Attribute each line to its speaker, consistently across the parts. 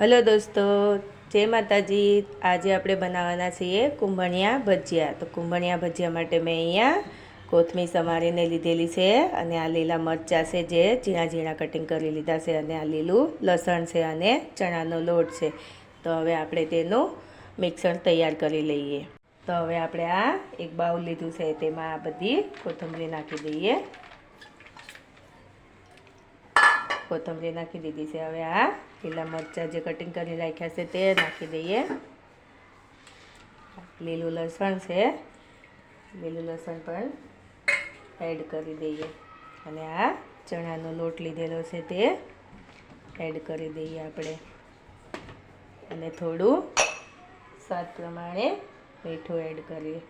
Speaker 1: Hello દોસ્તો, જય માતાજી. આજે આપણે બનાવવાના છીએ કુંભણિયા ભજીયા. તો કુંભણિયા ભજીયા માટે મેં અહીંયા કોથમીર સમારીને લીધેલી છે અને આ લીલા મરચાં છે જે ઝીણા ઝીણા કટિંગ કરી લીધા છે અને આ લીલું લસણ છે અને ચણાનો લોટ છે. તો હવે આપણે તેનું મિક્સર તૈયાર કરી લઈએ. તો હવે આપણે આ એક બાઉલ લીધું છે, તેમાં આ બધી કોથમરી નાખી દઈએ. કોથમરી નાખી દીધી છે હવે આ લીલા મરચાં જે કટિંગ કરી રાખ્યા છે તે નાખી દઈએ. લીલું લસણ છે. લીલું લસણ પણ એડ કરી દઈએ. અને આ ચણાનો લોટ લીધેલો છે તે એડ કરી દઈએ આપણે. અને થોડું સ્વાદ પ્રમાણે મીઠું એડ કરીએ.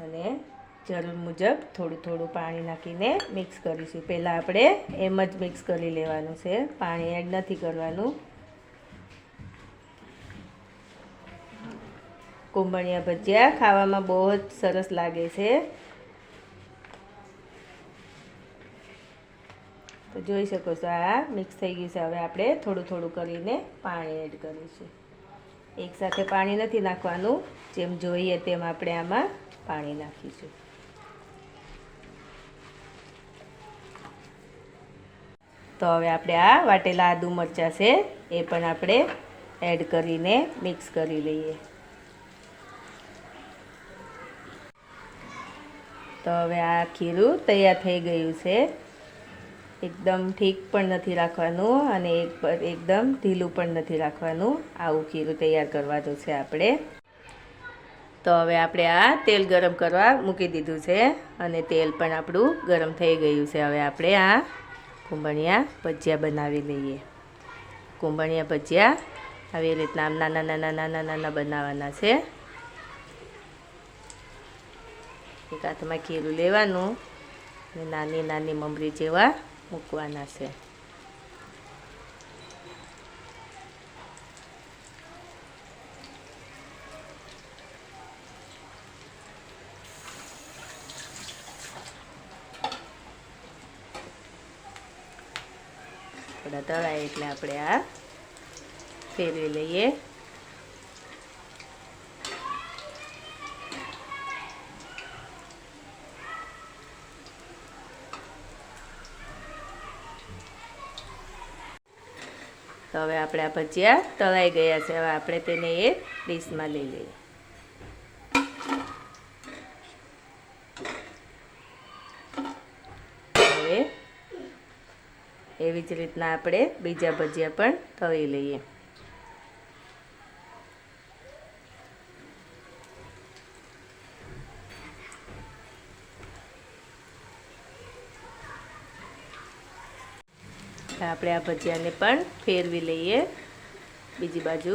Speaker 1: અને જરૂર મુજબ થોડું થોડું પાણી નાખીને મિક્સ કરીશું. પહેલાં આપણે એમ જ મિક્સ કરી લેવાનું છે. પાણી એડ નથી કરવાનું. કુંભણિયા ભજીયા ખાવામાં બહુ જ સરસ લાગે છે. તો જોઈ શકો છો, આ મિક્સ થઈ ગયું છે. હવે આપણે થોડું થોડું કરીને પાણી એડ કરીશું. એકસાથે પાણી નથી નાખવાનું. જેમ જોઈએ તેમ આપણે આમાં પાણી નાખીશું. તો હવે આપણે આ વાટેલા આદુ મરચાં છે, એ પણ આપણે એડ કરીને મિક્સ કરી લઈએ. તો હવે આ ખીરું તૈયાર થઈ ગયું છે. એકદમ ઠીક પણ નથી રાખવાનું અને એક એકદમ ઢીલું પણ નથી રાખવાનું. આવું ખીરું તૈયાર કરવાનું છે આપણે. તો હવે આપણે આ તેલ ગરમ કરવા મૂકી દીધું છે અને તેલ પણ આપણું ગરમ થઈ ગયું છે. હવે આપણે આ કુંભણિયા ભજીયા બનાવી લઈએ. કુંભણિયા ભજીયા આવી રીતના આમ નાના નાના નાના નાના બનાવવાના છે. એક હાથમાં ખીરું લેવાનું અને નાની નાની મમરી જેવા મૂકવાના છે. થોડા તળાય એટલે આપણે આ ફેરવી લઈએ. તો હવે આપણે આ ભજીયા તળાઈ ગયા છે. હવે આપણે તેને એક ડીશમાં લઈ લઈએ હવે એવી જ રીતના આપણે બીજા ભજીયા પણ તળી લઈએ. આપણે આ ભજીયાને પણ ફેરવી લઈએ. બીજી બાજુ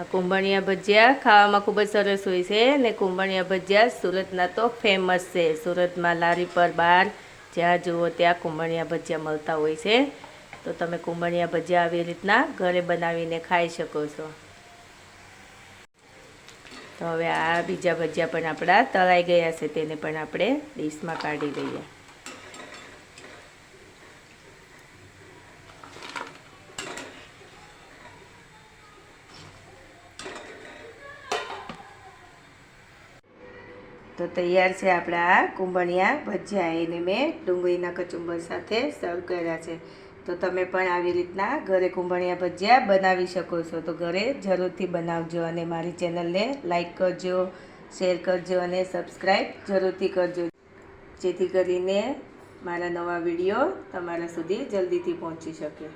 Speaker 1: આ કુંભણિયા ભજીયા ખાવામાં ખૂબ જ સરસ હોય છે ને કુંભણિયા ભજીયા સુરતના તો ફેમસ છે. સુરતમાં લારી પર બહાર જ્યાં જુઓ ત્યાં કુંભણિયા ભજીયા મળતા હોય છે. તો તમે કુંભણિયા ભજીયા આવી રીતના ઘરે બનાવીને ખાઈ શકો છો. તો હવે આ બીજા ભજીયા પણ આપણા તળાઈ ગયા છે, તેને પણ આપણે ડીશમાં કાઢી લઈએ. તો તૈયાર છે આપણા કુંભણિયા ભજીયા. એને મેં ડુંગળીના કચુંબર સાથે સર્વ કર્યા છે. તો તમે પણ આવી રીતના ઘરે કુંભણિયા ભજીયા બનાવી શકો છો. તો ઘરે જરૂરથી બનાવજો અને મારી ચેનલને લાઈક કરજો શેર કરજો અને સબસ્ક્રાઈબ જરૂરથી કરજો. જેથી કરીને મારા નવા વીડિયો તમારા સુધી જલ્દીથી પહોંચી શકે.